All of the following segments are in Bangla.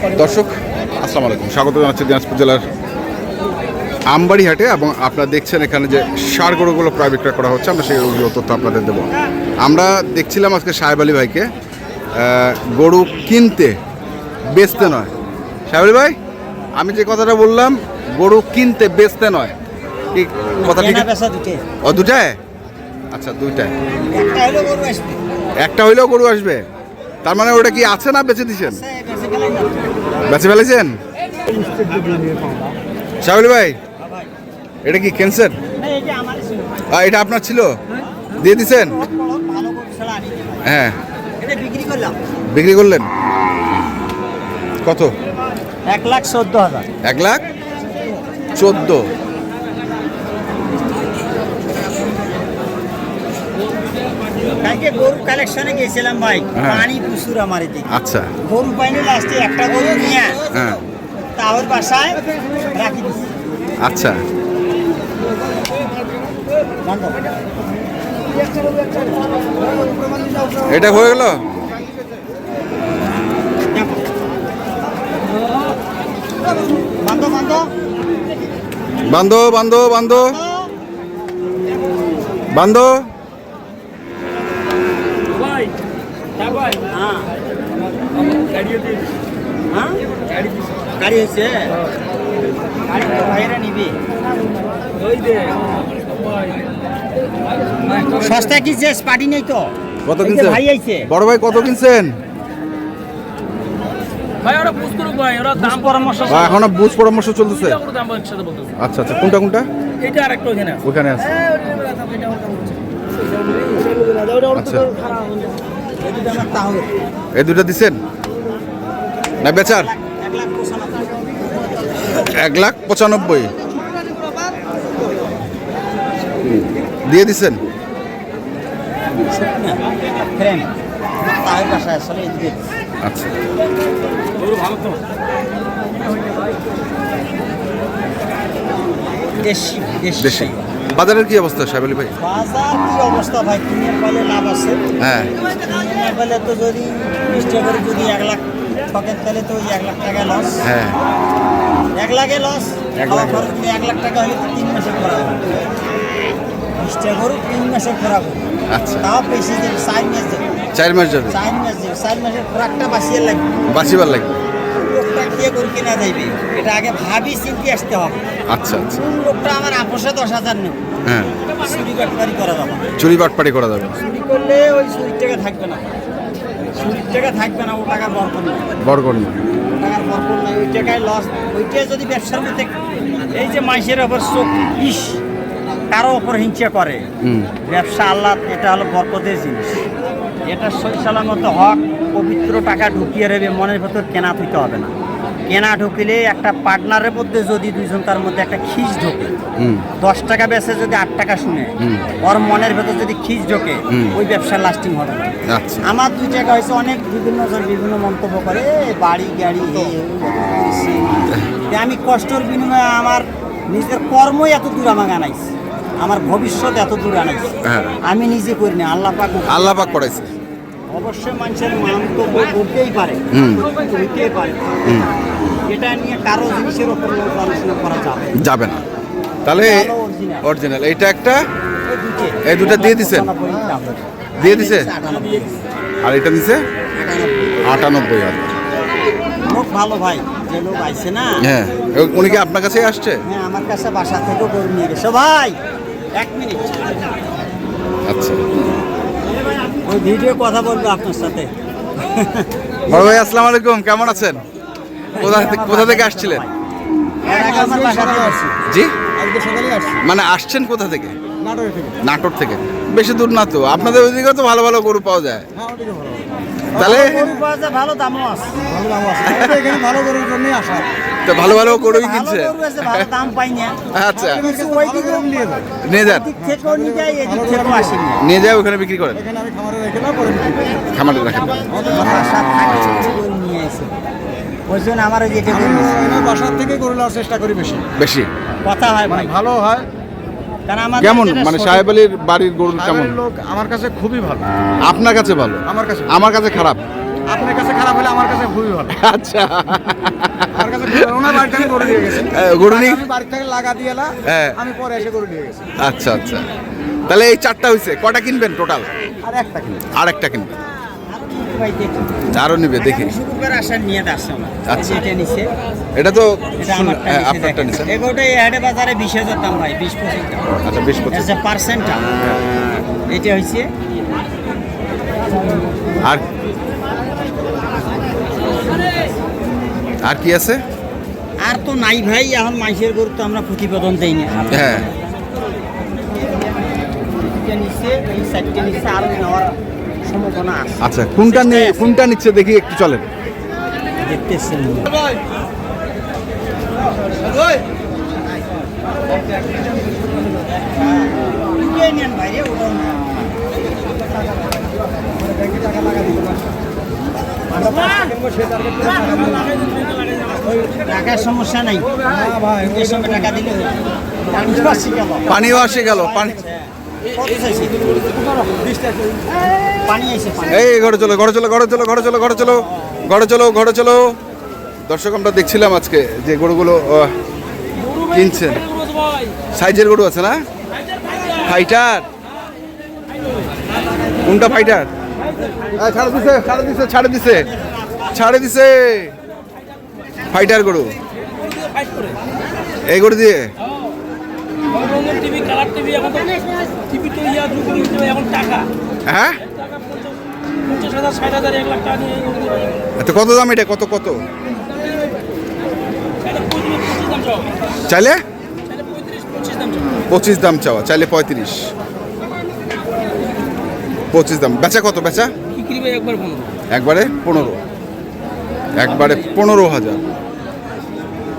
দর্শক আসসালামু আলাইকুম। স্বাগত জানাচ্ছি দিনাজপুর জেলার আমবাড়ি হাটে এবং আপনারা দেখছেন এখানে যে সার গরুগুলো প্রায় বিক্রয় করা হচ্ছে আমরা সেই গরুগুলো তথ্য আপনাদের দেবো। আমরা দেখছিলাম আজকে সাহেব আলী ভাইকে গরু কিনতে বেচতে নয়। সাহেব আলী ভাই আমি যে কথাটা বললাম গরু কিনতে বেচতে নয়। ঠিক কথা ঠিক? ও দুটায়? আচ্ছা দুইটায়। একটা হইলেও গরু আসবে? তার মানে ওটা কি আছে না বেচে দিছেন? বেচে ফেলেছেন? শাহুল ভাই এটা কি ক্যান্সার। এটা আপনার ছিল? দিয়ে দিছেন। হ্যাঁ। বিক্রি বিক্রি করলেন? কত? এক লাখ চোদ্দ হাজার। এক লাখ চোদ্দ। কালকে গরু কালেকশনে গেছিলাম ভাই। হ্যাঁ। পানি প্রচুর আমার এদিকে। আচ্ছা। গরু পাইনি লাস্টে একটা গরু নিয়ে হ্যাঁ। তাওর বাসায় রাখি দিছি। আচ্ছা। এটা হয়ে গেল? বন্ধ বন্ধ বান্ধ। বান্ধ বান্ধ বান্ধ হ্যাঁ হ্যাঁ গাড়ি হয়েছে গাড়ি তো ভাইরা নিবি সস্তা কি যে পার্টি নেই তো কত কিনছেন ভাই আইছে বড় ভাই কত কিনছেন ভাই ওরা বুঝ করুক ভাই ওরা দাম পরামর্শ বা এখনও বুঝ পরামর্শ চলতেছে আচ্ছা আচ্ছা কোনটা কোনটা এটা আর একটা ওখানে আছে ওখানে আচ্ছা এই দুটো দিছেন না বেচার? এক লাখ পঁচানব্বই। দিয়ে এদিকে আচ্ছা। দেশি বাজারের কি অবস্থা সাহেব আলী ভাই? বাজার কি অবস্থা ভাই? কিনে পাইলে লাভ আছে। হ্যাঁ। কিনে পাইলে তো যদি বিশ টাকা করে যদি এক লাখ ঠকেন তাহলে তো ওই এক লাখ টাকা লস হ্যাঁ। এক লাখে লস এক লাখে। খরচ এক লাখ টাকা হলে তো তিন মাসে খরাবো বিশ টাকা করে তিন মাসে খরাবো আচ্ছা। তাও বেশি দেবে চার মাস দেবে। চার মাস যাবে? চার মাস দেবে চার মাসের খোরাকটা বাঁচিয়ে লাগবে। বাঁচিবার লাগবে। লোকটা কে করে কেনা যাইবে এটা আগে ভাবি চিন্তি আসতে হবে। আচ্ছা আচ্ছা। লোকটা আমার আপোষে দশ হাজার নেব? হ্যাঁ। চুরি কাটপারি করা যাবে চুরি বাটপাড়ি করা যাবে চুরি করলে ওই চুরির টাকা থাকবে না। চুরির টাকা থাকবে না ও টাকার বরকর নেই বড় নাই টাকার বরকর নাই ওই টাকায় লস ওইটাই যদি ব্যবসার মধ্যে এই যে মানুষের ওপর চোখ ইস কারও ওপর হিংসা করে। ব্যবসা আল্লাহ এটা হলো বরকতের জিনিস। এটা সৈশালার মতো হক পবিত্র টাকা ঢুকিয়ে রেবে মনের ভেতর কেনা থইতে হবে না। কেনা ঢুকিলে একটা পার্টনারের মধ্যে যদি দুইজন তার মধ্যে একটা খিস ঢোকে দশ টাকা বেচে যদি আট টাকা শুনে ওর মনের ভেতর যদি খিস ঢোকে ওই ব্যবসা লাস্টিং হবে না। আচ্ছা। আমার দুই টাকা হয়েছে অনেক বিভিন্ন জন বিভিন্ন মন্তব্য করে "এ, বাড়ি গাড়ি এ, ও, সে।" যে আমি কষ্টর বিনিময়ে আমার নিজের কর্মই এত দূর আমাকে আনাইছে। আমার ভবিষ্যৎ এত দূর আনাইছে। হ্যাঁ। আমি নিজে করি না আল্লাহ পাক আল্লাহ পাক অবশ্যই মানুষের মন্তব্য করতেই পারে। হুম। হইতেই পারে। এটা নিয়ে কারও জিনিসের ওপর আলোচনা করা যাবে না। যাবে না। তাহলে অরিজিনাল এইটা একটা? এই দুটো। দিয়ে দিছেন? দিয়ে দিছে? আর এটা দিছে? আটানব্বই। হাজার। লোক ভালো ভাই যে লোক আইছে না। হ্যাঁ। উনি কি আপনার কাছেই আসছে? হ্যাঁ আমার কাছে বাসা গরু নিয়ে গেছে। ভাই এক মিনিট। আচ্ছা। ওই ভিডিও কথা বলব আপনার সাথে। বড় ভাই আসসালামু আলাইকুম কেমন আছেন? কোথা থেকে কোথা থেকে আসছিলেন? জি? মানে আসছেন কোথা থেকে? নাটোর থেকে। বেশি দূর না তো আপনাদের ওইদিকে তো ভালো ভালো গরু পাওয়া যায়। হ্যাঁ তাহলে ভালো দামও আছে ভালো দাম আছে এখানে ভালো গরুর জন্যই আসা তো ভালো ভালো গরুই কিনছে। ভালো দাম পাই না আচ্ছা। ওই দিকে নিয়ে যান। থেকেও নিয়ে যায় এদিক থেকেও আসে নিয়ে নিয়ে যাও ওখানে বিক্রি করেন। এখানে আমি খামারে রেখে না পরে খামারে রাখেন। নিয়ে ওই জন্য আমার ওই যেটা বাসার থেকে গরু নেওয়ার চেষ্টা করি বেশি। বেশি? কথা হয় ভাই ভালো হয় কেমন? মানে সাহেব আলীর বাড়ির গরু কেমন? লোক আমার কাছে খুবই ভালো। আপনার কাছে ভালো? আমার কাছে আমার কাছে খারাপ? আপনার কাছে খারাপ হলে আমার কাছে খুবই ভালো। আচ্ছা। আমার কাছে। ওনার গরু দিয়ে গেছে। গরু নিয়ে? আমি বাড়ি থেকে লাগা দিয়ে এলা হ্যাঁ। আমি পরে এসে গরু নিয়ে গেছি। আচ্ছা আচ্ছা। তাহলে এই চারটা হয়েছে কটা কিনবেন টোটাল? আর একটা কিনে আর একটা কিনবেন। আরও নিবে দেখি। শুক্রবার আসার নিয়ে আচ্ছা। এটা তো হ্যাঁ, আপনারটা। এগোটা এই হাটে বাজারে বিশ হাজার দাম ভাই বিশ পঁচিশ দাম। আচ্ছা বিশ পঁচিশ। আচ্ছা পার্সেন্টটা এটা হয়েছে আর আর কি আছে? আর তো নাই ভাই এখন মাইসের গরু তো আমরা প্রতিবেদন দেই না। হ্যাঁ। এই সাইডটা নেওয়ার। সম্ভাবনা আছে। আচ্ছা কোনটা নিয়ে কোনটা নিচ্ছে দেখি একটু চলেন। টাকার সমস্যা নাই। সঙ্গে টাকা দিলে পানি পাচ্ছি পানিও আসে গেল পানি এই ঘরে চলো ঘরে চলো ঘরে চলো ঘরে চলো ঘরে চলো ঘরে চলো ঘরে চলো। দর্শক, আমরা দেখছিলাম আজকে যে গরুগুলো কিনছেন। সাইজের গরু আছে না? ফাইটার কোনটা ফাইটার ছাড়ে দিছে ছাড়ে দিছে ছাড়ে দিছে ছাড়ে দিছে। ফাইটার গরু। এই গরু দিয়ে? টিভি কালার টিভি এখন তো টিভি তো ইয়া যুগ এখন টাকা। হ্যাঁ? পঞ্চাশ হাজার ষাট হাজার এক লাখ টাকা নিয়ে কত দাম এটা? কত কত? চাইলে পঁচিশ দাম চাওয়া চাইলে পঁয়ত্রিশ। পঁচিশ দাম। বেচা কত বেচা? একবার পনেরো। একবারে পনেরো। হাজার।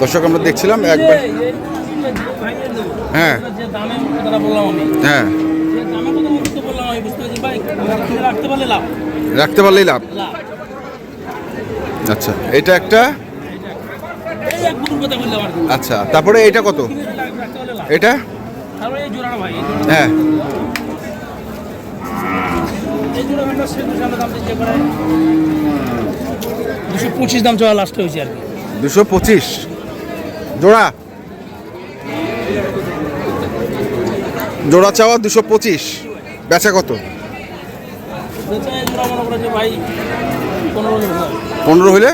দর্শক আমরা দেখছিলাম একবার। হ্যাঁ। হ্যাঁ। রাখতে পারলেই লাভ। আচ্ছা এটা একটা? আচ্ছা তারপরে এটা কত? এটা? হ্যাঁ। দুশো পঁচিশ দাম চাওয়া লাস্ট হয়েছে আর কি। দুশো পঁচিশ। জোড়া? জোড়া চাওয়া দুশো পঁচিশ। বেচা কত? পনেরো হলে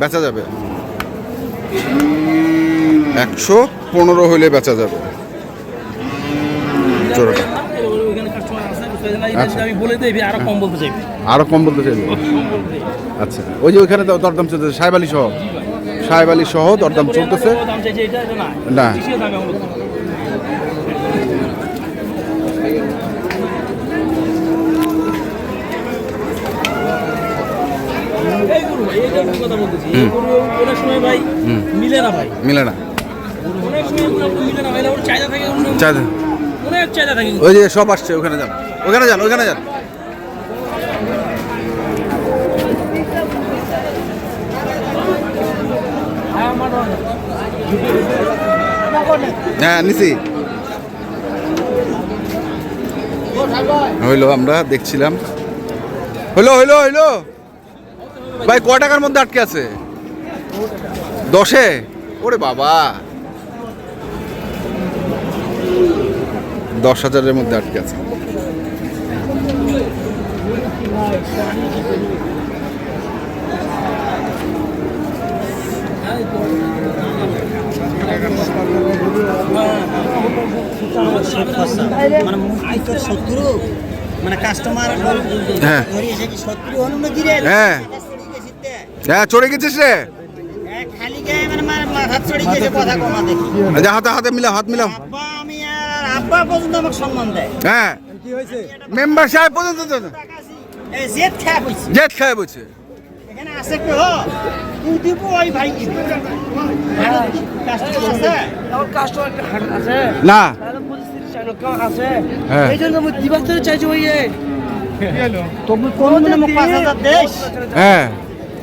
বেচা যাবে। একশো পনেরো হলে বেচা যাবে। আচ্ছা। আরও কম বলতে চাইবে? আচ্ছা। ওই যে ওইখানে দরদাম চলতেছে। সাহেব আলী সহ। সাহেব আলী সহ দরদাম চলতেছে। না না। কিসের দাম এখন বলতে হবে? এই গরু ভাই, এই গরুর কথা বলতেছি। এই গরু অনেক সময় ভাই মিলে না ভাই মিলে না অনেক সময় এগুলো আপনার মিলে না ভাই ওর চাহিদা থাকে অন্য- চাই- অনেক ওই যে সব আসছে ওখানে যান। ওখানে যান ওখানে যান। হ্যাঁ নিছি। হইল আমরা দেখছিলাম। হইল হইল হইল। ভাই ক টাকার মধ্যে আটকে আছে? দশে? ওরে বাবা। দশ হাজারের মধ্যে আটকে আছে। মানে মানে কাস্টমার হ্যাঁ। ধরি এসে কি শত্রু হল না কি রে? হ্যাঁ। হ্যাঁ চড়ে গেছিস রে? খালি গায়ে মানে মার চড়ি গেছে কথা কমা দেখি। হাতে হাতে মিলাও হাত মিলাও। আমি আর আব্বা পর্যন্ত আমাকে হ্যাঁ। মেম্বার সাহেব পর্যন্ত জেদ খায় বলছে আছে না। হ্যাঁ। এই জন্য আমি দিবার ওই তুমি কোন পাঁচ হাজার দেশ? হ্যাঁ।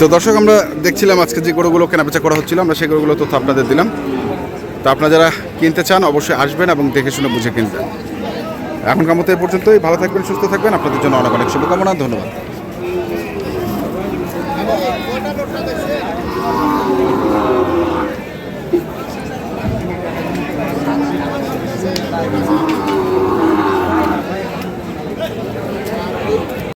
তো দর্শক, আমরা দেখছিলাম আজকে যে গরুগুলো কেনাবেচা করা হচ্ছিল, আমরা সেই গরুগুলো তথ্য আপনাদের দিলাম। তো আপনারা যারা কিনতে চান, অবশ্যই আসবেন এবং দেখে শুনে বুঝে কিনবেন। এখনকার মতো এ পর্যন্তই। ভালো থাকবেন, সুস্থ থাকবেন। আপনাদের জন্য অনেক অনেক শুভকামনা। ধন্যবাদ।